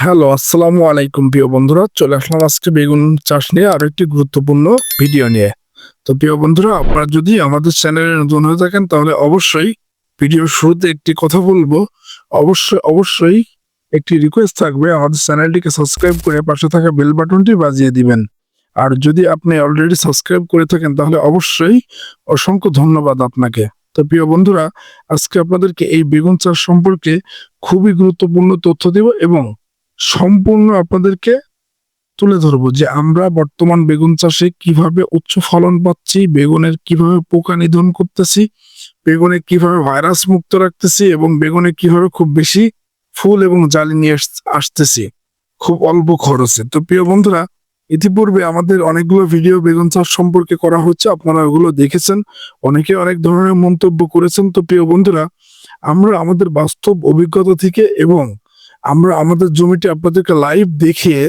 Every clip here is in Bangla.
হ্যালো আসসালামু আলাইকুম প্রিয় বন্ধুরা। চলে আসলাম আজকে বেগুন চাষ নিয়ে আরও একটি গুরুত্বপূর্ণ ভিডিও নিয়ে। তো প্রিয় বন্ধুরা, আপনারা যদি আমাদের চ্যানেলে নতুন হয়ে থাকেন, তাহলে অবশ্যই ভিডিওর শুরুতে একটি কথা বলব। অবশ্যই অবশ্যই একটি রিকোয়েস্ট থাকবে, আমাদের চ্যানেলটিকে সাবস্ক্রাইব করে পাশে থাকা বেল বাটনটি বাজিয়ে দিবেন। আর যদি আপনি অলরেডি সাবস্ক্রাইব করে থাকেন, তাহলে অবশ্যই অসংখ্য ধন্যবাদ আপনাকে। তো প্রিয় বন্ধুরা, আজকে আপনাদেরকে এই বেগুন চাষ সম্পর্কে খুবই গুরুত্বপূর্ণ তথ্য দেব এবং সম্পূর্ণ আপনাদেরকে তুলে ধরবো যে আমরা বর্তমান বেগুন চাষে কীভাবে উচ্চ ফলন পাচ্ছি, বেগুনের কীভাবে পোকা নিধন করতেছি, বেগুনে কীভাবে ভাইরাস মুক্ত রাখতেছি এবং বেগুনে কীভাবে খুব বেশি ফুল এবং জালি নিয়ে আস- আসতেছি খুব অল্প খরচে। তো প্রিয় বন্ধুরা, ইতিপূর্বে আমাদের অনেকগুলো ভিডিও বেগুন চাষ সম্পর্কে করা হচ্ছে, আপনারা ওগুলো দেখেছেন, অনেকে অনেক ধরনের মন্তব্য করেছেন। তো প্রিয় বন্ধুরা, আমরা আমাদের বাস্তব অভিজ্ঞতা থেকে এবং আমরা, আমাদের জমিটি আপনাদেরকে লাইভ দেখিয়ে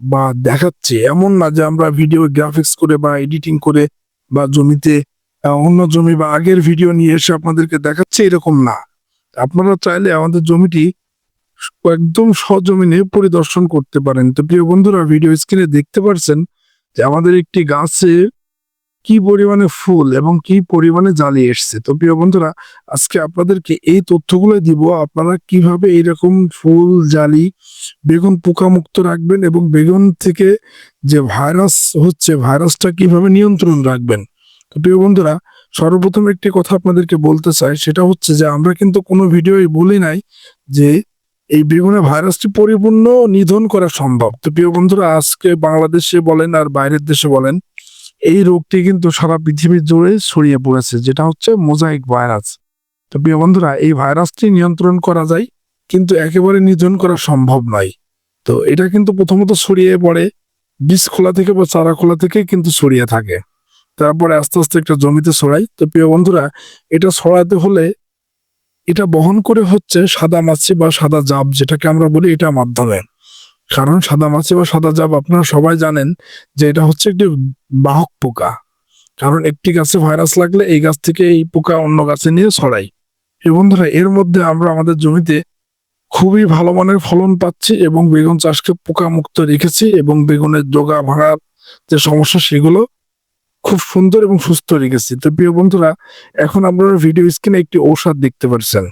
বা দেখাচ্ছি। এমন না যে আমরা ভিডিও গ্রাফিক্স করে বা এডিটিং করে বা জমিতে অন্য জমি বা আগের ভিডিও নিয়ে এসে আপনাদেরকে দেখাচ্ছে, এরকম না। আপনারা চাইলে আমাদের জমিটি একদম সজমিনে পরিদর্শন করতে পারেন। তো প্রিয় বন্ধুরা ভিডিও স্ক্রিনে দেখতে পারছেন যে আমাদের একটি গাছে কি পরিমাণে ফুল এবং কি পরিমাণে জালি এসছে? তো প্রিয় বন্ধুরা, আজকে আপনাদেরকে এই তথ্যগুলো দিব, আপনারা কীভাবে এইরকম ফুল, জালি, বেগুন পোকামুক্ত রাখবেন এবং বেগুন থেকে যে ভাইরাস হচ্ছে, ভাইরাসটা কীভাবে নিয়ন্ত্রণ রাখবেন? তো প্রিয় বন্ধুরা, সর্বপ্রথম একটি কথা আপনাদেরকে বলতে চাই, সেটা হচ্ছে যে আমরা কিন্তু কোনো ভিডিওই বলি নাই যে এই বেগুনে ভাইরাসটি পরিপূর্ণ নিধন করা সম্ভব। তো প্রিয় বন্ধুরা, আজকে বাংলাদেশে বলেন আর বাইরের দেশে বলেন এই রোগটি কিন্তু সারা পৃথিবীর জুড়ে ছড়িয়ে পড়েছে, যেটা হচ্ছে মোজাইক ভাইরাস। তো প্রিয় বন্ধুরা, এই ভাইরাসটি নিয়ন্ত্রণ করা যায়, কিন্তু একেবারে নিধন করা সম্ভব নয়। তো এটা কিন্তু প্রথমত ছড়িয়ে পড়ে বীজ খোলা থেকে বা চারা খোলা থেকে কিন্তু ছড়িয়ে থাকে। তারপরে আস্তে আস্তে একটা জমিতে ছড়াই তো প্রিয় বন্ধুরা, এটা ছড়াতে হলে এটা বহন করে হচ্ছে সাদা মাছি বা সাদা জাব, যেটাকে আমরা বলি এটা মাধ্যমে। কারণ সাদা মাছি বা সাদা জাব আপনারা সবাই জানেন যে এটা হচ্ছে একটি বাহক পোকা। কারণ একটি গাছে ভাইরাস লাগলে এই গাছ থেকে এই পোকা অন্য গাছে নিয়ে ছড়াই এই বন্ধুরা, এর মধ্যে আমরা আমাদের জমিতে খুবই ভালো মানের ফলন পাচ্ছি এবং বেগুন চাষকে পোকা মুক্ত রেখেছি এবং বেগুনের জোগা ভাঙার যে সমস্যা সেগুলো খুব সুন্দর এবং সুস্থ রেখেছি। তো প্রিয় বন্ধুরা, এখন আপনারা ভিডিও স্ক্রিনে একটি ঔষধ দেখতে পাচ্ছেন।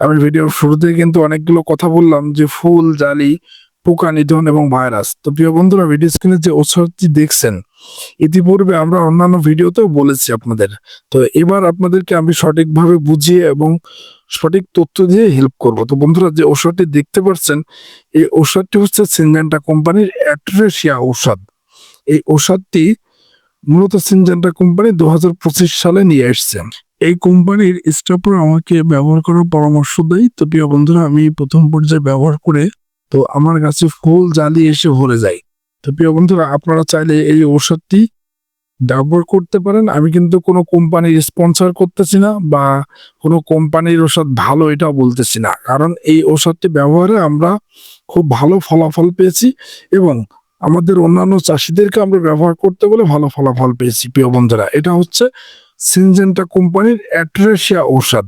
আমি ভিডিওর শুরুতে কিন্তু অনেকগুলো কথা বললাম যে ফুল, জালি পোকা নিধন এবং ভাইরাস। তো প্রিয় বন্ধুরা ভিডিও স্ক্রিনে যে ঔষধটি দেখছেন, ইতিপূর্বে আমরা অন্যান্য ভিডিওতেও বলেছি আপনাদের। তো এবার আপনাদেরকে আমি সঠিকভাবে বুঝিয়ে এবং সঠিক তথ্য দিয়ে হেল্প করব। তো বন্ধুরা, যে ওষুধটি দেখতে পাচ্ছেন, এই ঔষধটি হচ্ছে সিনজেন্টা কোম্পানির অ্যাট্রেশিয়া ঔষধ। এই ঔষধটি মূলত সিনজেন্টা কোম্পানি দু হাজার পঁচিশ সালে নিয়ে এসছে। এই কোম্পানির স্টাফরা আমাকে ব্যবহার করার পরামর্শ দেয়। তো প্রিয় বন্ধুরা, আমি প্রথম পর্যায়ে ব্যবহার করে তো আমার কাছে ফুল জালি এসে ভরে যায়। তো প্রিয় বন্ধুরা, আপনারা চাইলে এই ঔষধটি ব্যবহার করতে পারেন। আমি কিন্তু কোনো কোম্পানির স্পন্সর করতেছি না বা কোনো কোম্পানির ওষুধ ভালো এটাও বলতেছি না। কারণ এই ওষুধটি ব্যবহারে আমরা খুব ভালো ফলাফল পেয়েছি এবং আমাদের অন্যান্য চাষিদেরকে আমরা ব্যবহার করতে বলে ভালো ফলাফল পেয়েছি, প্রিয় বন্ধুরা। এটা হচ্ছে সিনজেন্টা কোম্পানির অ্যাট্রেশিয়া ঔষধ।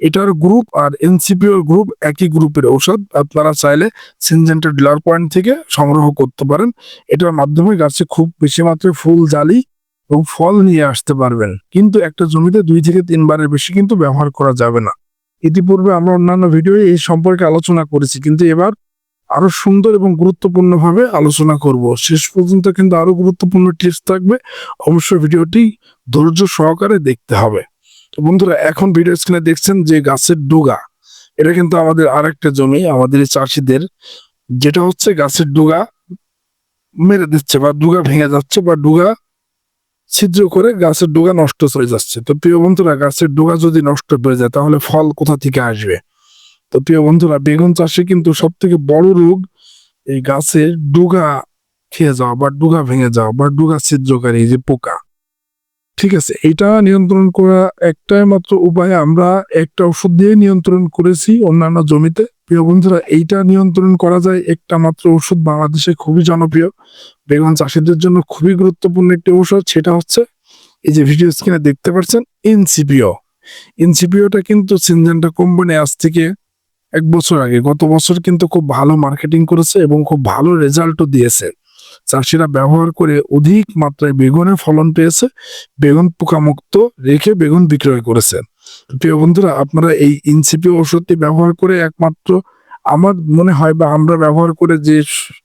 এটার গ্রুপ আর এনসিপিওর গ্রুপ একই গ্রুপের ঔষধ। আপনারা চাইলে সিনজেন্টা ডিলার পয়েন্ট থেকে সংগ্রহ করতে পারেন। এটার মাধ্যমে গাছে খুব বেশি মাত্রায় ফুল, জালি এবং ফল নিয়ে আসতে পারবেন। কিন্তু একটা জমিতে দুই থেকে তিনবারের বেশি কিন্তু ব্যবহার করা যাবে না। ইতিপূর্বে আমরা অন্যান্য ভিডিও এই সম্পর্কে আলোচনা করেছি, কিন্তু এবার আরও সুন্দর এবং গুরুত্বপূর্ণ ভাবে আলোচনা করব। শেষ পর্যন্ত কিন্তু আরও গুরুত্বপূর্ণ টিপস থাকবে। অবশ্যই ভিডিওটি ধৈর্য সহকারে দেখতে হবে। তো বন্ধুরা, এখন ভিডিও স্ক্রিনে দেখছেন যে গাছের ডুগা। এটা কিন্তু আমাদের আরেকটা জমি, আমাদের চাষিদের। যেটা হচ্ছে গাছের ডুগা মেরে দিচ্ছে বা ডুগা ভেঙে যাচ্ছে বা ডুগা ছিদ্র করে গাছের ডোগা নষ্ট হয়ে যাচ্ছে। তো প্রিয় বন্ধুরা, গাছের ডোগা যদি নষ্ট হয়ে যায়, তাহলে ফল কোথা থেকে আসবে? তো প্রিয় বন্ধুরা, বেগুন চাষে কিন্তু সব থেকে বড় রোগ এই গাছের ডুগা খেয়ে যাওয়া বা ডুগা ভেঙে যাওয়া বা ডুগা ছিদ্রকারী যে পোকা। ঠিক আছে, এটা নিয়ন্ত্রণ করা একটাই মাত্র উপায়। আমরা একটা ওষুধ দিয়ে নিয়ন্ত্রণ করেছি অন্যান্য জমিতে। প্রিয় বন্ধুরা, এইটা নিয়ন্ত্রণ করা যায় একটা মাত্র ওষুধ বাংলাদেশে খুবই জনপ্রিয়। বেগুন চাষিদের জন্য খুবই গুরুত্বপূর্ণ একটি ঔষধ, সেটা হচ্ছে এই যে ভিডিও স্ক্রিনে দেখতে পাচ্ছেন ইনসিপিও ইনসিপিওটা কিন্তু সিনজেন্টা কোম্পানি আজ থেকে এক বছর আগে, গত বছর কিন্তু খুব ভালো মার্কেটিং করেছে এবং খুব ভালো রেজাল্টও দিয়েছে। চাষিরা ব্যবহার করে অধিক মাত্রায় বেগুনের ফলন পেয়েছে, বেগুন পোকামুক্ত রেখে বেগুন বিক্রয় করেছে। প্রিয় বন্ধুরা, আপনারা এই ইনসিপি ওষুধটি ব্যবহার করে একমাত্র আমার মনে হয় বা আমরা ব্যবহার করে যে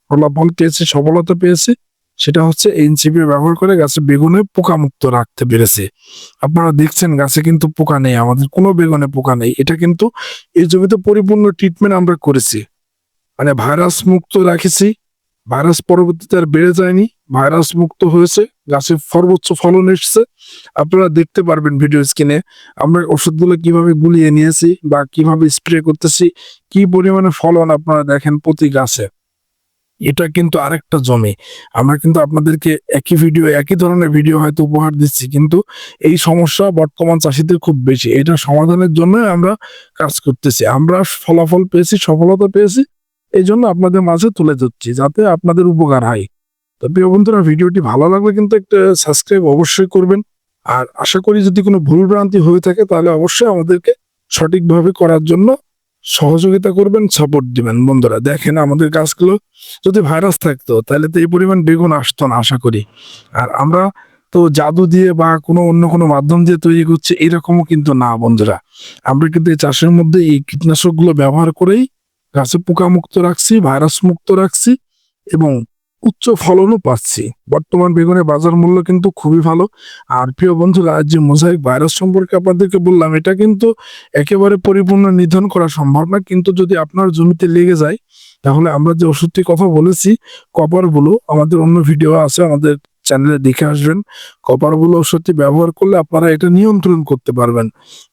ফলাফল পেয়েছি, সফলতা পেয়েছি, সেটা হচ্ছে এনসিপি ব্যবহার করে গাছে বেগুনে পোকামুক্ত রাখতে পেরেছে। আপনারা দেখছেন গাছে কিন্তু পোকা নেই, আমাদের কোনো বেগুনে পোকা নেই। এটা কিন্তু এই জমিতে পরিপূর্ণ ট্রিটমেন্ট আমরা করেছি। মানে ভাইরাস মুক্ত রাখেছি ভাইরাস পরবর্তীতে আর বেড়ে যায়নি, ভাইরাস মুক্ত হয়েছে, গাছে সর্বোচ্চ ফলন এসেছে। আপনারা দেখতে পারবেন ভিডিও স্ক্রিনে আমরা ওষুধগুলো কীভাবে গুলিয়ে নিয়েছি বা কীভাবে স্প্রে করতেছি, কি পরিমাণে ফলন আপনারা দেখেন প্রতি গাছে। এটা কিন্তু আরেকটা জমি। আমরা কিন্তু আপনাদেরকে একই ভিডিও একই ধরনের ভিডিও হয়তো উপহার দিচ্ছি, কিন্তু এই সমস্যা বর্তমান চাষিদের খুব বেশি। এটা সমাধানের জন্য আমরা কাজ করতেছি। আমরা ফলাফল পেয়েছি, সফলতা পেয়েছি এই জন্য আপনাদের মাঝে তুলে ধরছি যাতে আপনাদের উপকার হয়। তো প্রিয় বন্ধুরা, ভিডিওটি ভালো লাগলে কিন্তু একটা সাবস্ক্রাইব অবশ্যই করবেন। আর আশা করি যদি কোনো ভুল ভ্রান্তি হয়ে থাকে, তাহলে অবশ্যই আমাদেরকে সঠিকভাবে করার জন্য সহযোগিতা করবেন সাপোর্ট দিবেন। বন্ধুরা, দেখেন আমাদের গাছগুলো যদি ভাইরাস থাকতো, তাহলে তো এই পরিমাণ বেগুন আসতো না, আশা করি। আর আমরা তো জাদু দিয়ে বা কোনো অন্য কোনো মাধ্যম দিয়ে তৈরি করছি, এরকমও কিন্তু না বন্ধুরা। আমরা কিন্তু এই চাষের মধ্যে এই কীটনাশকগুলো ব্যবহার করেই গাছে পোকা মুক্ত রাখছি ভাইরাস মুক্ত রাখছি এবং উচ্চ ফলনও পাচ্ছি। বর্তমান বেগুনের বাজার মূল্য কিন্তু খুবই ভালো। আর প্রিয় বন্ধুরা যে মোজাইক ভাইরাস সম্পর্কে আপনাদেরকে বললাম, এটা কিন্তু একেবারে পরিপূর্ণ নিধন করা সম্ভব না। কিন্তু যদি আপনার জমিতে লেগে যায়, তাহলে আমরা যে ওষুধটি কথা বলেছি কপার বলো আমাদের অন্য ভিডিও আছে, আমাদের চ্যানেলে দেখে আসবেন। কপার বলো ওষুধটি ব্যবহার করলে আপনারা এটা নিয়ন্ত্রণ করতে পারবেন।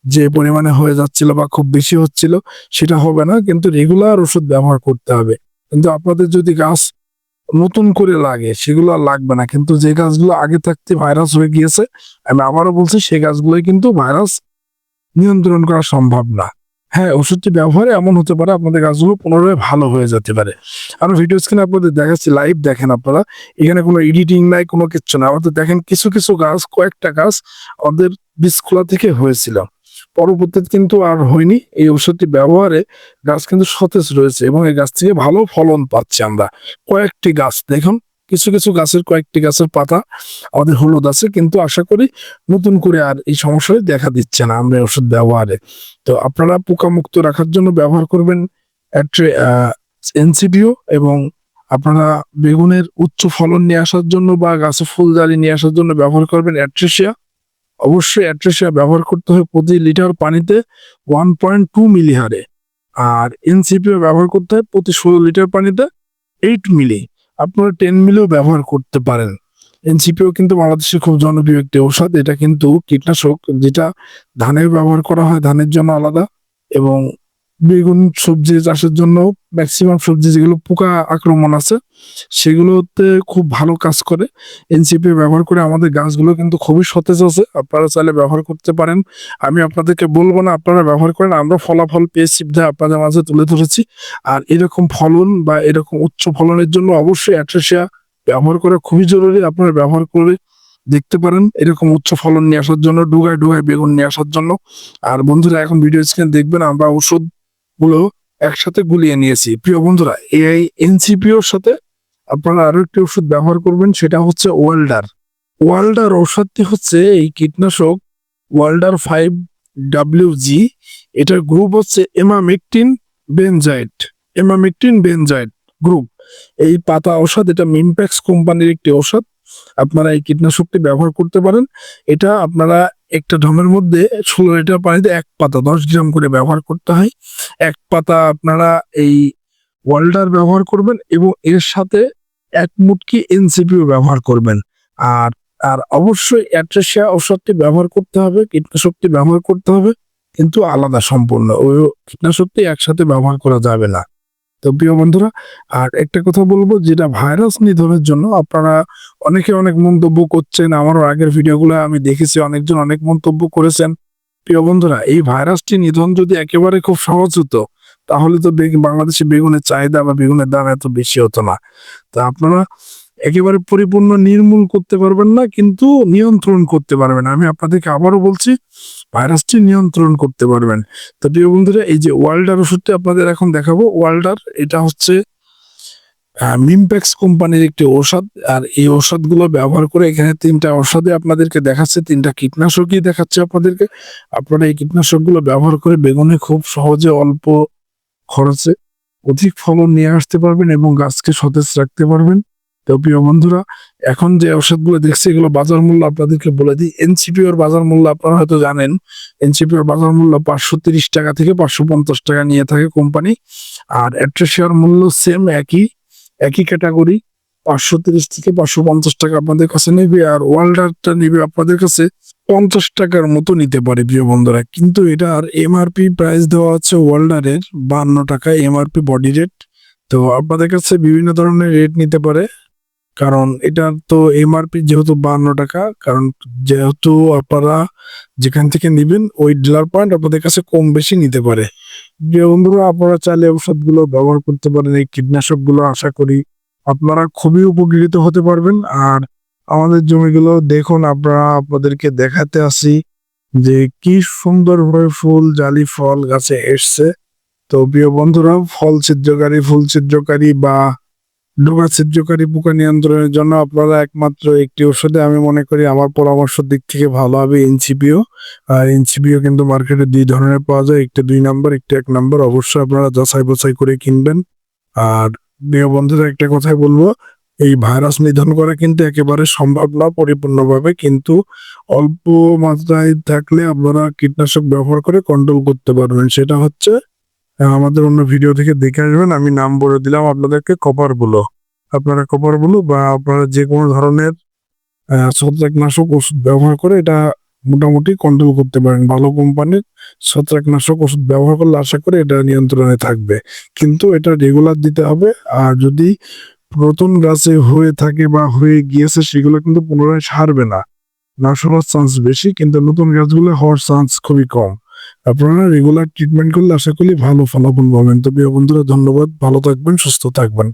যে পরিমাণে হয়ে যাচ্ছিল বা খুব বেশি হচ্ছিল সেটা হবে না, কিন্তু রেগুলার ওষুধ ব্যবহার করতে হবে। কিন্তু আপনাদের যদি গাছ নতুন করে লাগে, সেগুলো আর লাগবে না। কিন্তু যে গাছগুলো আগে থাকতে ভাইরাস হয়ে গিয়েছে, আমি আবারও বলছি সেই গাছগুলোই কিন্তু ভাইরাস নিয়ন্ত্রণ করা সম্ভব না। হ্যাঁ ওষুধটি ব্যবহারে এমন হতে পারে আপনাদের গাছগুলো পুনরায় ভালো হয়ে যেতে পারে। আমি ভিডিও স্ক্রিনে আপনাদের দেখাচ্ছি লাইভ দেখেন আপনারা। এখানে কোনো এডিটিং নাই, কোনো কিচ্ছু না আমাদের দেখেন কিছু কিছু গাছ, কয়েকটা গাছ আমাদের বীজ খোলা থেকে হয়েছিল। পরবর্তীতে কিন্তু আর হয়নি। এই ওষুধটি ব্যবহারে গাছ কিন্তু সতেজ রয়েছে এবং এই গাছ থেকে ভালো ফলন পাচ্ছি আমরা। কয়েকটি গাছ দেখুন। কিছু কিছু গাছের কয়েকটি গাছের পাতা আমাদের হলুদ আছে, কিন্তু আশা করি নতুন করে আর এই সমস্যায় দেখা দিচ্ছে না আমরা ওষুধ ব্যবহারে। তো আপনারা পোকামুক্ত রাখার জন্য ব্যবহার করবেন এনসিপিও এবং আপনারা বেগুনের উচ্চ ফলন নিয়ে আসার জন্য বা গাছে ফুলদারি নিয়ে আসার জন্য ব্যবহার করবেন অ্যাট্রেসিয়া অবশ্যই অ্যাট্রেসিয়া ব্যবহার করতে হয় প্রতি লিটার পানিতে ওয়ান পয়েন্ট টু মিলি হারে। আর এনসিপিও ব্যবহার করতে হয় প্রতি ষোলো লিটার পানিতে এইট মিলি। আপনারা টেন মিলেও ব্যবহার করতে পারেন। এনসিপিও কিন্তু বাংলাদেশে খুব জনপ্রিয় একটি ঔষধ। এটা কিন্তু কীটনাশক, যেটা ধানের ব্যবহার করা হয়, ধানের জন্য আলাদা এবং বেগুন সবজি চাষের জন্য ম্যাক্সিমাম সবজি যেগুলো পোকা আক্রমণ আছে, সেগুলোতে খুব ভালো কাজ করে। এনসিপি ব্যবহার করে আমাদের গাছগুলো কিন্তু খুবই সতেজ আছে, আপনারা চাইলে ব্যবহার করতে পারেন। আমি আপনাদেরকে বলব না, আপনারা ব্যবহার করেন, আমরা ফলাফল পেয়েছি বিধায় আপনাদের মাঝে তুলে ধরেছি। আর এরকম ফলন বা এরকম উচ্চ ফলনের জন্য অবশ্যই অ্যাট্রেশিয়া ব্যবহার করা খুবই জরুরি, আপনারা ব্যবহার করে দেখতে পারেন এরকম উচ্চ ফলন নিয়ে আসার জন্য, ডুগায় ডুগায় বেগুন নিয়ে আসার জন্য। আর বন্ধুরা, এখন ভিডিও স্ক্রিনে দেখবেন আমরা ওষুধ গুলো একসাথে গুলিয়ে নিয়েছি। প্রিয় বন্ধুরা, এই এনসিপিওর সাথে আপনারা আরও একটি ওষুধ ব্যবহার করবেন, সেটা হচ্ছে ওয়াল্ডার ওয়াল্ডার ওষুধটি হচ্ছে এই কীটনাশক ওয়াল্ডার ফাইভ ডাব্লিউ জি এটার গ্রুপ হচ্ছে emamectin benzoate emamectin benzoate group এই পাতা ঔষধ, এটা মিমপ্যাক্স কোম্পানির একটি ঔষধ। আপনারা এই কীটনাশকটি ব্যবহার করতে পারেন। এটা আপনারা একটা ঢমের মধ্যে ষোলো লিটার পানিতে এক পাতা দশ গ্রাম করে ব্যবহার করতে হয়। এক পাতা আপনারা এই ওয়াল্ডার ব্যবহার করবেন এবং এর সাথে এক মুটকি এনসিপিও ব্যবহার করবেন। আর আর অবশ্যই অ্যাট্রেসিয়া ঔষধটি ব্যবহার করতে হবে, কীটনাশকটি ব্যবহার করতে হবে, কিন্তু আলাদা সম্পূর্ণ। ওই কীটনাশকটি একসাথে ব্যবহার করা যাবে না। তো প্রিয় বন্ধুরা, আর একটা কথা বলব যেটা ভাইরাস নিধনের জন্য আপনারা অনেকে অনেক মন্তব্য করছেন, আমারও আগের ভিডিওগুলো আমি দেখেছি, অনেকজন অনেক মন্তব্য করেছেন। প্রিয় বন্ধুরা, এই ভাইরাসটি নিধন যদি একেবারে খুব সহজ হতো, তাহলে তো বাংলাদেশে বেগুনের চাহিদা বা বেগুনের দাম এত বেশি হতো না। তা আপনারা একেবারে পরিপূর্ণ নির্মূল করতে পারবেন না, কিন্তু নিয়ন্ত্রণ করতে পারবেন আমি আপনাদেরকে আবারও বলছি ভাইরাসটি নিয়ন্ত্রণ করতে পারবেন। তো প্রিয় বন্ধুরা, এই যে ওয়ার্ল্ডার ওষুধটি আপনাদের এখন দেখাবো। ওয়ার্ল্ডার এটা হচ্ছে মিমপ্যাক্স কোম্পানির একটি ঔষধ। আর এই ঔষধগুলো ব্যবহার করে এখানে তিনটা ঔষধে আপনাদেরকে দেখাচ্ছে, তিনটা কীটনাশকই দেখাচ্ছে আপনাদেরকে। আপনারা এই কীটনাশকগুলো ব্যবহার করে বেগুনে খুব সহজে অল্প খরচে অধিক ফলন নিয়ে আসতে পারবেন এবং গাছকে সতেজ রাখতে পারবেন। তো প্রিয় বন্ধুরা, এখন যে ঔষধগুলো দেখছি, এগুলো বাজার মূল্য আপনাদেরকে বলে দিই। এনসিপিওর বাজার মূল্য আপনারা হয়তো জানেন। এনসিপিওর বাজার মূল্য পাঁচশো তিরিশ টাকা থেকে পাঁচশো পঞ্চাশ টাকা নিয়ে থাকে কোম্পানি। আর অ্যাট্রেশিয়ার মূল্য সেম একই একই ক্যাটাগরি পাঁচশো তিরিশ থেকে পাঁচশো পঞ্চাশ টাকা আপনাদের কাছে নেবে। আর ওয়ার্ল্ডারটা নেবে আপনাদের কাছে পঞ্চাশ টাকার মতো নিতে পারে, প্রিয় বন্ধুরা। কিন্তু এটার এমআরপি প্রাইস দেওয়া আছে ওয়ার্ল্ডারের বান্ন টাকা এমআরপি বডি রেট তো আপনাদের কাছে বিভিন্ন ধরনের রেট নিতে পারে। কারণ এটার তো এমআরপি যেহেতু বান্ন টাকা, কারণ যেহেতু আপনারা যেখান থেকে নিবেন, ওই ডিলার পয়েন্ট আপনাদের কাছে কম বেশি নিতে পারে। বন্ধুরা, আপনারা চাইলে ঔষধগুলো ব্যবহার করতে পারেন, এই কীটনাশকগুলো আশা করি আপনারা খুবই উপকৃত হতে পারবেন। আর আমাদের জমিগুলো দেখুন, আপনারা আপনাদেরকে দেখাতে আসি যে কি সুন্দরভাবে ফুল, জালি ফল গাছে এসছে। তো প্রিয় বন্ধুরা, ফল ছিদ্রকারী, ফুল ছিদ্রকারী বা ডোকা ছিদ্রকারী পোকা নিয়ন্ত্রণের জন্য আপনারা একমাত্র একটি ওষুধে আমি মনে করি আমার পরামর্শ দিক থেকে ভালো হবে এনসিপিও। আর এনসিপিও কিন্তু মার্কেটে দুই ধরনের পাওয়া যায়, একটা দুই নাম্বার, একটা এক নাম্বার। অবশ্যই আপনারা যাচাই বাছাই করে কিনবেন। আর প্রিয় বন্ধুরা একটা কথাই বলব, এই ভাইরাস নিধন করা কিন্তু একেবারে সম্ভব না, পরিপূর্ণভাবে। কিন্তু অল্প মাত্রায় থাকলে আপনারা কীটনাশক ব্যবহার করে কন্ট্রোল করতে পারবেন। সেটা হচ্ছে আমাদের অন্য ভিডিও থেকে দেখে আসবেন। আমি নাম বলে দিলাম আপনাদেরকে, কপারগুলো আপনারা কপারগুলো বা আপনারা যে কোনো ধরনের ছত্রাকনাশক ওষুধ ব্যবহার করে এটা মোটামুটি কন্ট্রোল করতে পারেন। ভালো কোম্পানির ছত্রাকনাশক ওষুধ ব্যবহার করলে আশা করে এটা নিয়ন্ত্রণে থাকবে। কিন্তু এটা রেগুলার দিতে হবে। আর যদি নতুন গাছে হয়ে থাকে বা হয়ে গিয়েছে, সেগুলো কিন্তু পুনরায় সারবে না। নাশ হওয়ার চান্স বেশি, কিন্তু নতুন গাছগুলো হওয়ার চান্স খুবই কম। আপনারা রেগুলার ট্রিটমেন্ট করলে আশা করি ভালো ফলাফল পাবেন। তো প্রিয় বন্ধুরা, ধন্যবাদ। ভালো থাকবেন, সুস্থ থাকবেন।